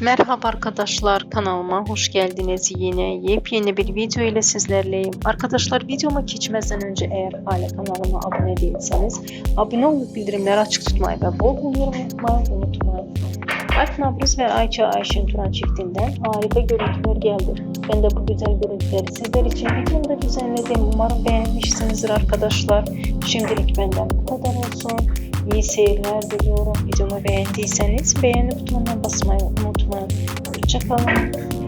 Merhaba arkadaşlar kanalıma hoş geldiniz. Yine yepyeni bir video ile sizlerleyim. Arkadaşlar videoma geçmezden önce eğer hala kanalıma abone değilseniz abone olup bildirimleri açık tutmayı ve bol bol yorum yapmayı unutmayın. Alp Navruz ve Ayça Ayşin Turan çiftinden harika görüntüler geldi. Ben de bu güzel görüntüleri sizler için videomda düzenledim. Umarım beğenmişsinizdir arkadaşlar. Şimdilik benden bu kadar olsun. İyi seyirler diliyorum. Videomu beğendiyseniz beğeni butonuna basmayı unutmayın. Hoşçakalın.